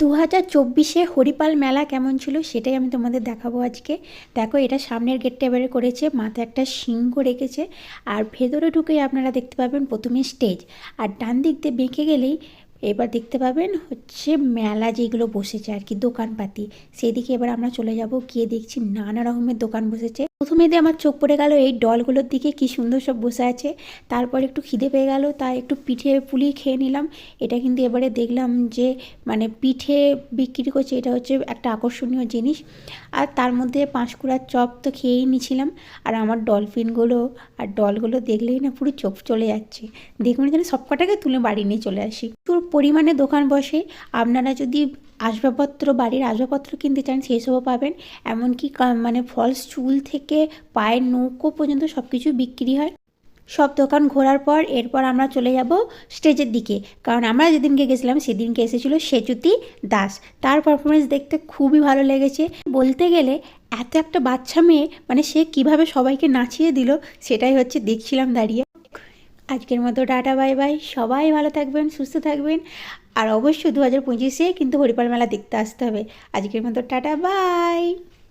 দু হাজার চব্বিশে হরিপাল মেলা কেমন ছিল সেটাই আমি তোমাদের দেখাবো আজকে। দেখো, এটা সামনের গেটটা এবারে করেছে, মাথায় একটা সিংহ রেখেছে, আর ভেতরে ঢুকেই আপনারা দেখতে পাবেন প্রথমে স্টেজ, আর ডান দিক দিয়ে বেঁকে গেলেই এবার দেখতে পাবেন হচ্ছে মেলা যেগুলো বসেছে আর কি, দোকানপাতি। সেদিকে এবার আমরা চলে যাব, গিয়ে দেখছি নানা রকমের দোকান বসেছে প্রথমে দিয়ে আমার চোখ পড়ে গেল, এই ডলগুলোর দিকে কি সুন্দর সব বসে আছে। তারপর একটু খিদে পেয়ে গেল, তাই একটু পিঠে পুলি খেয়ে নিলাম। এটা কিন্তু এবারে দেখলাম যে মানে পিঠে বিক্রি করছে, এটা হচ্ছে একটা আকর্ষণীয় জিনিস। আর তার মধ্যে পাঁশকুড়ার চপ তো খেয়েই নিছিলাম আর আমার ডলফিনগুলো আর ডলগুলো দেখলেই না পুরো চোখ চলে যাচ্ছে। দেখুন যেন সব কটাকে তুলে বাড়ি নিয়ে চলে আসি। প্রচুর পরিমাণে দোকান বসে। আপনারা যদি আসবাবপত্র, বাড়ির আসবাবপত্র কিনতে চান সেসবও পাবেন। এমনকি মানে ফলস, চুল থেকে পায়ের নৌকো পর্যন্ত সব কিছু বিক্রি হয়। সব দোকান ঘোরার পর এরপর আমরা চলে যাব স্টেজের দিকে। কারণ আমরা যেদিনকে গেছিলাম সেদিনকে এসেছিল সেচুতি দাস। তার পারফরমেন্স দেখতে খুবই ভালো লেগেছে। বলতে গেলে এত একটা বাচ্চা মেয়ে মানে সে কীভাবে সবাইকে নাচিয়ে দিল, সেটাই হচ্ছে দেখছিলাম দাঁড়িয়ে। আজকের মতো টাটা, বাই বাই। সবাই ভালো থাকবেন, সুস্থ থাকবেন। আর অবশ্যই দু হাজার পঁচিশে কিন্তু হরিপাল মেলা দেখতে আসতে হবে। আজকের মতো টাটা, বাই।